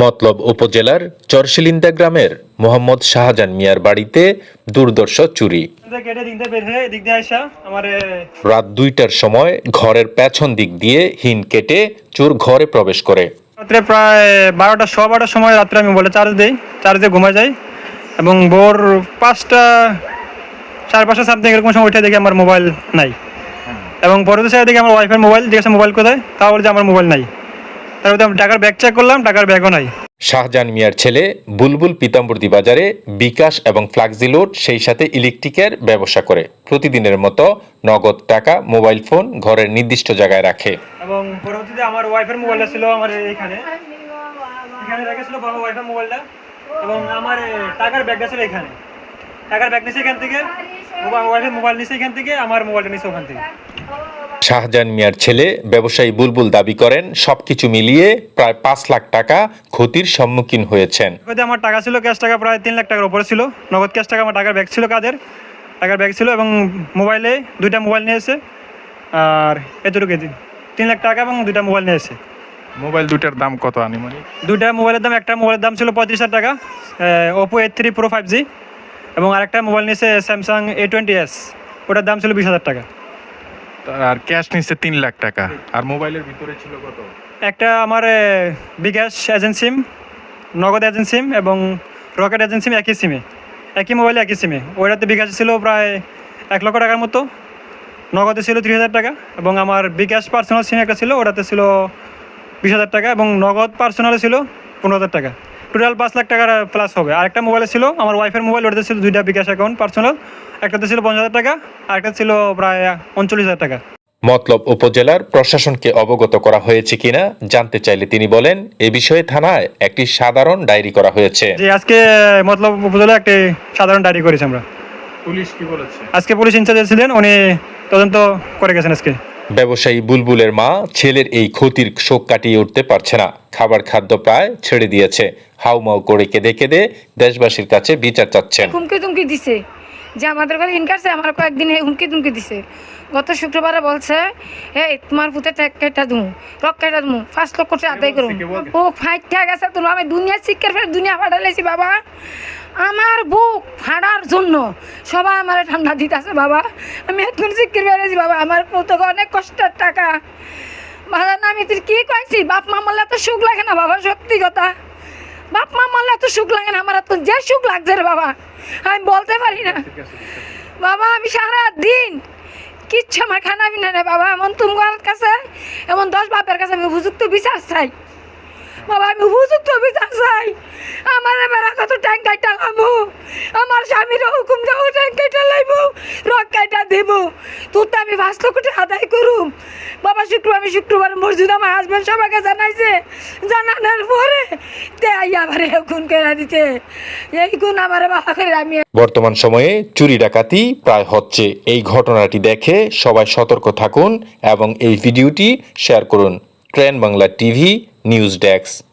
মতলব উপজেলার চরশিলিন্দা গ্রামের মোহাম্মদ শাহজাহান মিয়ার বাড়িতে দুর্দর্শ চুরি। রাত দুইটার সময় ঘরের পেছন দিক দিয়ে হিন কেটে চোর ঘরে প্রবেশ করে। রাত্রে প্রায় বারোটা সোয়া বারোটার সময় রাত্রে আমি বলে চার্জ দিই চার্জ দিয়ে ঘুমাই যাই এবং ভোর পাঁচটা সাড়ে পাঁচটা সামথিং এরকম সময় উঠে দেখি আমার মোবাইল নাই। এবং পরে তো দেখি আমার ওয়াইফের মোবাইল জিজ্ঞাসা মোবাইল কোথায়? তা বলে যে আমার মোবাইল নাই। তারপরে আমি টাকার ব্যাগ চেক করলাম টাকার ব্যাগও নাই। শাহজাহান মিয়ার ছেলে বুলবুল পিতাম্বরদি বাজারে বিকাশ এবং ফ্লাক্সিলোড সেই সাথে ইলেকট্রিকের ব্যবসা করে। প্রতিদিনের মতো নগদ টাকা মোবাইল ফোন ঘরের নির্দিষ্ট জায়গায় রাখে। এবং পরবর্তীতে আমার ওয়াইফের মোবাইলটা ছিল আমার এইখানে এখানে রেখেছিল বাবা ওয়াইফের মোবাইলটা এবং আমার টাকার ব্যাগটা ছিল এখানে। টাকার ব্যাগ নিছে এখান থেকে। ওয়াইফের মোবাইল নিছে এখান থেকে আমার মোবাইলটা নিছে ওখান থেকে। শাহজাহান মিয়ার ছেলে ব্যবসায়ী বুলবুল দাবি করেন সবকিছু মিলিয়ে প্রায় পাঁচ লাখ টাকা ক্ষতির সম্মুখীন হয়েছেন। ওইতে আমার টাকা ছিল ক্যাশ টাকা প্রায় তিন লাখ টাকার উপরে ছিল। নগদ ক্যাশ টাকা আমার টাকার ব্যাগ ছিল কাদের? টাকার ব্যাগ ছিল এবং মোবাইলে দুইটা মোবাইল নিয়ে এসে আর এতটুকু তিন লাখ টাকা এবং দুইটা মোবাইল নিয়েছে। মোবাইল দুটার দাম কত আনুমানিক? দুইটা মোবাইলের দাম একটা মোবাইলের দাম ছিল পঁয়ত্রিশ হাজার টাকা। Oppo eight three pro five G এবং আরেকটা মোবাইল নিয়েছে স্যামসাং এ টোয়েন্টি এস ওটার দাম ছিল বিশ হাজার টাকা। আর ক্যাশ নিচ্ছে তিন লাখ টাকা। আর মোবাইলের ভিতরে ছিল কত? একটা আমার বিকাশ এজেন্ট সিম নগদ এজেন্ট সিম এবং রকেট এজেন্ট সিম একই সিমে একই মোবাইলে একই সিমে ওইটাতে বিকাশ ছিল প্রায় এক লক্ষ টাকার মতো নগদে ছিল ত্রিশ হাজার টাকা এবং আমার বিকাশ পার্সোনাল সিম একটা ছিল ওটাতে ছিল বিশ হাজার টাকা এবং নগদ পার্সোনালে ছিল পনেরো হাজার টাকা। টোটাল পাঁচ লাখ টাকার প্লাস হবে। আরেকটা মোবাইলে ছিল আমার ওয়াইফের মোবাইল ওটাতে ছিল দুইটা বিকাশ অ্যাকাউন্ট পার্সোনাল একটাতে ছিল পঞ্চাশ হাজার টাকা আরেকটা ছিল প্রায় উনচল্লিশ হাজার টাকা। মতলব উপজেলার প্রশাসনকে অবগত করা হয়েছে কিনা জানতে চাইলে তিনি বলেন এ বিষয়ে থানায় একটি সাধারণ ডায়েরি করা হয়েছে। যে আজকে মতলব উপজেলা একটি সাধারণ ডায়েরি করেছি আমরা। পুলিশ কি বলেছে? আজকে পুলিশ ইনচার্জ ছিলেন উনি তদন্ত করে গেছেন আজকে। ব্যবসায়ী বুলবুলের মা ছেলের এই ক্ষতির শোক কাটিয়ে উঠতে পারছে না। খাবার খাদ্য প্রায় ছেড়ে দিয়েছে। হাউমাউ করে কেঁদে কেঁদে দেশবাসীর কাছে বিচার চাচ্ছেন। দিছে? যে আমাদের ঘরে ইনকারছে আমার কয়েকদিন এই হুমকি তুমকি দিছে। গত শুক্রবারে বলছে এই তোমার পুতে কেটা দুমু রক কেটা দুমু পাঁচ লক্ষ টাকা আদায় করুন। ও ফাইট গেছে তুমি আমি দুনিয়া শিক্ষার ফের দুনিয়া ফাটালেছি বাবা। আমার বুক ফাটার জন্য সবাই আমার ঠান্ডা দিতেছে বাবা। আমি এখন শিক্ষার ফেলেছি বাবা আমার পুতে অনেক কষ্টের টাকা। বাবা না আমি তোর কি কইছি? বাপ মা তো সুখ লাগে না বাবা সত্যি কথা। বাপ মা মরলে তো সুখ লাগে না আমার তো যে সুখ লাগছে রে বাবা। আমি বলতে পারি না। বাবা আমি সারা দিন কিচ্ছু আমার খানা পিনা রে বাবা। এমন তোমার কাছে এমন দশ বাপের কাছে আমি উপযুক্ত বিচার চাই। বাবা আমি উপযুক্ত বিচার চাই। আমার এবার কত ট্যাঙ্ক কাইটা লামু আমার স্বামীর হুকুম যাব ট্যাঙ্ক কাইটা লাইবো রক কাইটা দেবো তোর তো আমি পাঁচ লক্ষ টাকা আদায় করুম। বাবা শুক্রবার, আমি শুক্রবার মসজিদ আমার হাজব্যান্ড সবাইকে জানাইছে। জানানোর পরে তাই আবার হুকুম করে দিতে এই গুণ আমার বাবা করে আমি বর্তমান সময়ে চুরি ডাকাতি প্রায় হচ্ছে। এই ঘটনাটি দেখে সবাই সতর্ক থাকুন এবং এই ভিডিওটি শেয়ার করুন। Train Bangla TV, news desk.